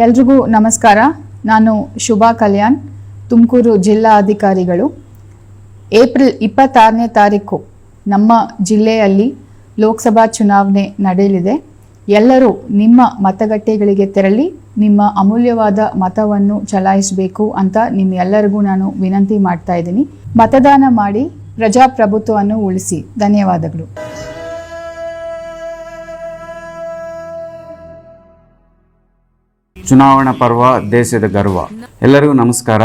ಎಲ್ರಿಗೂ ನಮಸ್ಕಾರ. ನಾನು ಶುಭಾ ಕಲ್ಯಾಣ್, ತುಮಕೂರು ಜಿಲ್ಲಾ ಅಧಿಕಾರಿಗಳು. ಏಪ್ರಿಲ್ ಇಪ್ಪತ್ತಾರನೇ ತಾರೀಕು ನಮ್ಮ ಜಿಲ್ಲೆಯಲ್ಲಿ ಲೋಕಸಭಾ ಚುನಾವಣೆ ನಡೆಯಲಿದೆ. ಎಲ್ಲರೂ ನಿಮ್ಮ ಮತಗಟ್ಟೆಗಳಿಗೆ ತೆರಳಿ ನಿಮ್ಮ ಅಮೂಲ್ಯವಾದ ಮತವನ್ನು ಚಲಾಯಿಸಬೇಕು ಅಂತ ನಿಮ್ಮೆಲ್ಲರಿಗೂ ನಾನು ವಿನಂತಿ ಮಾಡ್ತಾ ಇದ್ದೀನಿ. ಮತದಾನ ಮಾಡಿ ಪ್ರಜಾಪ್ರಭುತ್ವವನ್ನು ಉಳಿಸಿ. ಧನ್ಯವಾದಗಳು. ಚುನಾವಣಾ ಪರ್ವ ದೇಶದ ಗರ್ವ. ಎಲ್ಲರಿಗೂ ನಮಸ್ಕಾರ.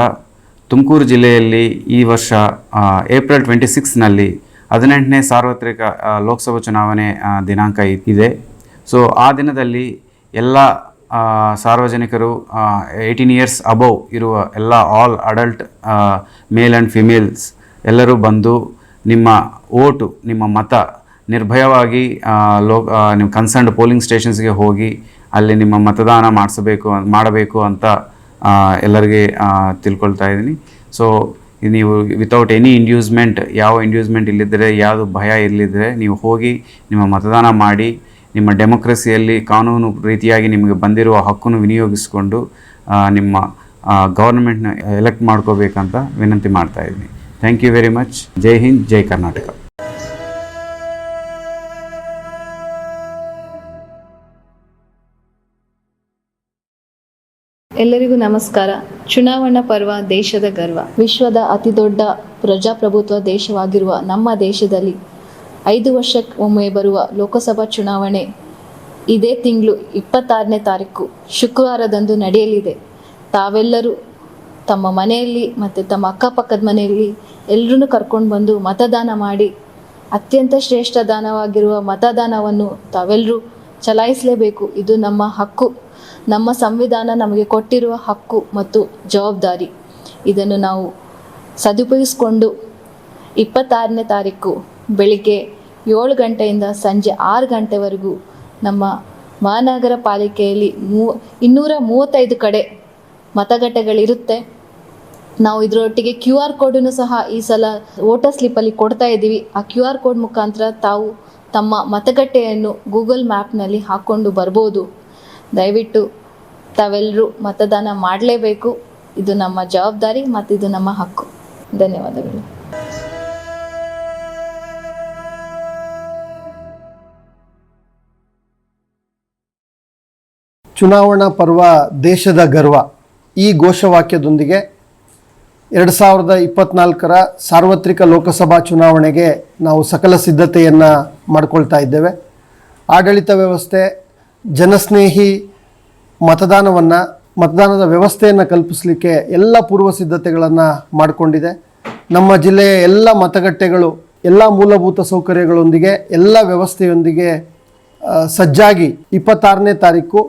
ತುಮಕೂರು ಜಿಲ್ಲೆಯಲ್ಲಿ ಈ ವರ್ಷ ಏಪ್ರಿಲ್ ಟ್ವೆಂಟಿ ಸಿಕ್ಸ್ನಲ್ಲಿ ಹದಿನೆಂಟನೇ ಸಾರ್ವತ್ರಿಕ ಲೋಕಸಭಾ ಚುನಾವಣೆ ದಿನಾಂಕ ಇದೆ. ಸೊ ಆ ದಿನದಲ್ಲಿ ಎಲ್ಲ ಸಾರ್ವಜನಿಕರು ಏಯ್ಟೀನ್ ಇಯರ್ಸ್ ಅಬೌವ್ ಇರುವ ಎಲ್ಲ all adult male and females ಎಲ್ಲರೂ ಬಂದು ನಿಮ್ಮ ಓಟು, ನಿಮ್ಮ ಮತ ನಿರ್ಭಯವಾಗಿ ಲೋ ನಿಮ್ಮ ಕನ್ಸರ್ನ್ಡ್ ಪೋಲಿಂಗ್ ಸ್ಟೇಷನ್ಸ್ಗೆ ಹೋಗಿ ಅಲ್ಲಿ ನಿಮ್ಮ ಮತದಾನ ಮಾಡಿಸಬೇಕು ಮಾಡಬೇಕು ಅಂತ ಎಲ್ಲರಿಗೆ ತಿಳ್ಕೊಳ್ತಾ ಇದ್ದೀನಿ. ಸೊ ನೀವು ವಿತೌಟ್ ಎನಿ ಇಂಡ್ಯೂಸ್ಮೆಂಟ್ ಯಾವ ಇಂಡ್ಯೂಸ್ಮೆಂಟ್ ಇಲ್ಲಿದ್ದರೆ ಯಾವುದು ಭಯ ಇಲ್ಲಿದ್ರೆ, ನೀವು ಹೋಗಿ ನಿಮ್ಮ ಮತದಾನ ಮಾಡಿ, ನಿಮ್ಮ ಡೆಮೊಕ್ರಸಿಯಲ್ಲಿ ಕಾನೂನು ರೀತಿಯಾಗಿ ನಿಮಗೆ ಬಂದಿರುವ ಹಕ್ಕನ್ನು ವಿನಿಯೋಗಿಸಿಕೊಂಡು ನಿಮ್ಮ ಗೌರ್ಮೆಂಟ್ನ ಎಲೆಕ್ಟ್ ಮಾಡ್ಕೋಬೇಕಂತ ವಿನಂತಿ ಮಾಡ್ತಾ ಇದ್ದೀನಿ. Thank you very much Jai Hind Jai Karnataka ಎಲ್ಲರಿಗೂ ನಮಸ್ಕಾರ. ಚುನಾವಣಾ ಪರ್ವ ದೇಶದ ಗರ್ವ. ವಿಶ್ವದ ಅತಿದೊಡ್ಡ ಪ್ರಜಾಪ್ರಭುತ್ವ ದೇಶವಾಗಿರುವ ನಮ್ಮ ದೇಶದಲ್ಲಿ ಐದು ವರ್ಷಕ್ಕೊಮ್ಮೆ ಬರುವ ಲೋಕಸಭಾ ಚುನಾವಣೆ ಇದೇ ತಿಂಗಳು ಇಪ್ಪತ್ತಾರನೇ ತಾರೀಕು ಶುಕ್ರವಾರದಂದು ನಡೆಯಲಿದೆ. ತಾವೆಲ್ಲರೂ ತಮ್ಮ ಮನೆಯಲ್ಲಿ ಮತ್ತು ತಮ್ಮ ಅಕ್ಕಪಕ್ಕದ ಮನೆಯಲ್ಲಿ ಎಲ್ಲರೂ ಕರ್ಕೊಂಡು ಬಂದು ಮತದಾನ ಮಾಡಿ, ಅತ್ಯಂತ ಶ್ರೇಷ್ಠ ದಾನವಾಗಿರುವ ಮತದಾನವನ್ನು ತಾವೆಲ್ಲರೂ ಚಲಾಯಿಸಲೇಬೇಕು. ಇದು ನಮ್ಮ ಹಕ್ಕು. ನಮ್ಮ ಸಂವಿಧಾನ ನಮಗೆ ಕೊಟ್ಟಿರುವ ಹಕ್ಕು ಮತ್ತು ಜವಾಬ್ದಾರಿ. ಇದನ್ನು ನಾವು ಸದುಪಯೋಗಿಸ್ಕೊಂಡು ಇಪ್ಪತ್ತಾರನೇ ತಾರೀಕು ಬೆಳಿಗ್ಗೆ ಏಳು ಗಂಟೆಯಿಂದ ಸಂಜೆ ಆರು ಗಂಟೆವರೆಗೂ ನಮ್ಮ ಮಹಾನಗರ ಪಾಲಿಕೆಯಲ್ಲಿ ಮೂ, ಇನ್ನೂರ ಮೂವತ್ತೈದು ಕಡೆ ಮತಗಟ್ಟೆಗಳಿರುತ್ತೆ. ನಾವು ಇದರೊಟ್ಟಿಗೆ ಕ್ಯೂ ಆರ್ ಕೋಡನ್ನು ಸಹ ಈ ಸಲ ವೋಟರ್ ಸ್ಲಿಪ್ಪಲ್ಲಿ ಕೊಡ್ತಾ ಇದ್ದೀವಿ. ಆ ಕ್ಯೂ ಆರ್ ಕೋಡ್ ಮುಖಾಂತರ ತಾವು ತಮ್ಮ ಮತಗಟ್ಟೆಯನ್ನು ಗೂಗಲ್ ಮ್ಯಾಪ್ನಲ್ಲಿ ಹಾಕ್ಕೊಂಡು ಬರ್ಬೋದು. ದಯವಿಟ್ಟು ತಾವೆಲ್ಲರೂ ಮತದಾನ ಮಾಡಲೇಬೇಕು. ಇದು ನಮ್ಮ ಜವಾಬ್ದಾರಿ ಮತ್ತು ಇದು ನಮ್ಮ ಹಕ್ಕು. ಧನ್ಯವಾದಗಳು. ಚುನಾವಣಾ ಪರ್ವ ದೇಶದ ಗರ್ವ. ಈ ಘೋಷವಾಕ್ಯದೊಂದಿಗೆ ಎರಡು ಸಾವಿರದ ಇಪ್ಪತ್ನಾಲ್ಕರ ಸಾರ್ವತ್ರಿಕ ಲೋಕಸಭಾ ಚುನಾವಣೆಗೆ ನಾವು ಸಕಲ ಸಿದ್ಧತೆಯನ್ನು ಮಾಡಿಕೊಳ್ತಾ ಇದ್ದೇವೆ. ಆಡಳಿತ ವ್ಯವಸ್ಥೆ, ಜನಸ್ನೇಹಿ ಮತದಾನವನ್ನು, ಮತದಾನದ ವ್ಯವಸ್ಥೆಯನ್ನು ಕಲ್ಪಿಸಲಿಕ್ಕೆ ಎಲ್ಲ ಪೂರ್ವ ಸಿದ್ಧತೆಗಳನ್ನು ಮಾಡಿಕೊಂಡಿದೆ. ನಮ್ಮ ಜಿಲ್ಲೆಯ ಎಲ್ಲ ಮತಗಟ್ಟೆಗಳು, ಎಲ್ಲ ಮೂಲಭೂತ ಸೌಕರ್ಯಗಳೊಂದಿಗೆ, ಎಲ್ಲ ವ್ಯವಸ್ಥೆಯೊಂದಿಗೆ ಸಜ್ಜಾಗಿ ಇಪ್ಪತ್ತಾರನೇ ತಾರೀಕು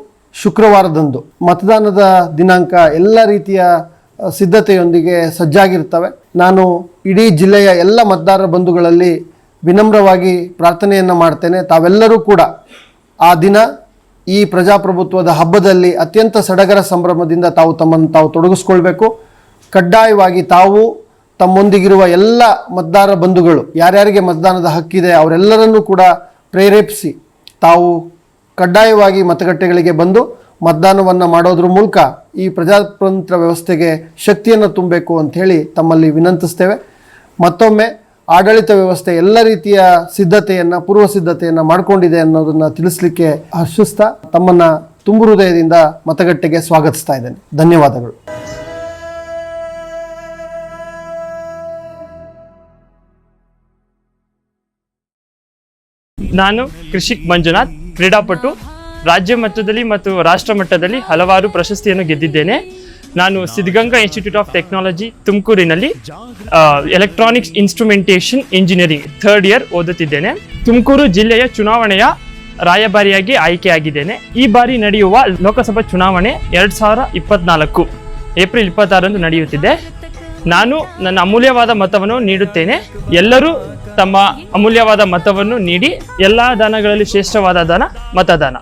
ಶುಕ್ರವಾರದಂದು ಮತದಾನದ ದಿನಾಂಕ ಎಲ್ಲ ರೀತಿಯ ಸಿದ್ಧತೆಯೊಂದಿಗೆ ಸಜ್ಜಾಗಿರ್ತವೆ ನಾನು ಇಡೀ ಜಿಲ್ಲೆಯ ಎಲ್ಲ ಮತದಾರರ ಬಂಧುಗಳಲ್ಲಿ ವಿನಮ್ರವಾಗಿ ಪ್ರಾರ್ಥನೆಯನ್ನು ಮಾಡ್ತೇನೆ. ತಾವೆಲ್ಲರೂ ಕೂಡ ಆ ದಿನ ಈ ಪ್ರಜಾಪ್ರಭುತ್ವದ ಹಬ್ಬದಲ್ಲಿ ಅತ್ಯಂತ ಸಡಗರ ಸಂಭ್ರಮದಿಂದ ತಾವು ತಮ್ಮನ್ನು ತಾವು ತೊಡಗಿಸ್ಕೊಳ್ಬೇಕು. ಕಡ್ಡಾಯವಾಗಿ ತಾವು ತಮ್ಮೊಂದಿಗಿರುವ ಎಲ್ಲ ಮತದಾರ ಬಂಧುಗಳು, ಯಾರ್ಯಾರಿಗೆ ಮತದಾನದ ಹಕ್ಕಿದೆ ಅವರೆಲ್ಲರನ್ನೂ ಕೂಡ ಪ್ರೇರೇಪಿಸಿ ತಾವು ಕಡ್ಡಾಯವಾಗಿ ಮತಗಟ್ಟೆಗಳಿಗೆ ಬಂದು ಮತದಾನವನ್ನು ಮಾಡೋದ್ರ ಮೂಲಕ ಈ ಪ್ರಜಾತಂತ್ರ ವ್ಯವಸ್ಥೆಗೆ ಶಕ್ತಿಯನ್ನು ತುಂಬಬೇಕು ಅಂಥೇಳಿ ತಮ್ಮಲ್ಲಿ ವಿನಂತಿಸ್ತೇವೆ. ಮತ್ತೊಮ್ಮೆ ಆಡಳಿತ ವ್ಯವಸ್ಥೆ ಎಲ್ಲ ರೀತಿಯ ಸಿದ್ಧತೆಯನ್ನು, ಪೂರ್ವ ಸಿದ್ಧತೆಯನ್ನು ಮಾಡಿಕೊಂಡಿದೆ ಅನ್ನೋದನ್ನು ತಿಳಿಸ್ಲಿಕ್ಕೆ ಹರ್ಷಿಸ್ತಾ ತಮ್ಮನ್ನು ತುಂಬು ಹೃದಯದಿಂದ ಮತಗಟ್ಟೆಗೆ ಸ್ವಾಗತಿಸ್ತಾ ಇದ್ದೇನೆ. ಧನ್ಯವಾದಗಳು. ನಾನು ಕೃಷಿಕ್ ಮಂಜುನಾಥ್, ಕ್ರೀಡಾಪಟು. ರಾಜ್ಯ ಮಟ್ಟದಲ್ಲಿ ಮತ್ತು ರಾಷ್ಟ್ರ ಮಟ್ಟದಲ್ಲಿ ಹಲವಾರು ಪ್ರಶಸ್ತಿಯನ್ನು ಗೆದ್ದಿದ್ದೇನೆ. ನಾನು ಸಿದ್ಧಗಂಗಾ ಇನ್ಸ್ಟಿಟ್ಯೂಟ್ ಆಫ್ ಟೆಕ್ನಾಲಜಿ ತುಮಕೂರಿನಲ್ಲಿ electronics instrumentation engineering third year ಓದುತ್ತಿದ್ದೇನೆ. ತುಮಕೂರು ಜಿಲ್ಲೆಯ ಚುನಾವಣೆಯ ರಾಯಭಾರಿಯಾಗಿ ಆಯ್ಕೆಯಾಗಿದ್ದೇನೆ. ಈ ಬಾರಿ ನಡೆಯುವ ಲೋಕಸಭಾ ಚುನಾವಣೆ ಎರಡು ಸಾವಿರ ಇಪ್ಪತ್ನಾಲ್ಕು, ಏಪ್ರಿಲ್ ಇಪ್ಪತ್ತಾರಂದು ನಡೆಯುತ್ತಿದೆ. ನಾನು ನನ್ನ ಅಮೂಲ್ಯವಾದ ಮತವನ್ನು ನೀಡುತ್ತೇನೆ. ಎಲ್ಲರೂ ತಮ್ಮ ಅಮೂಲ್ಯವಾದ ಮತವನ್ನು ನೀಡಿ, ಎಲ್ಲ ದಾನಗಳಲ್ಲಿ ಶ್ರೇಷ್ಠವಾದ ದಾನ, ಮತದಾನ.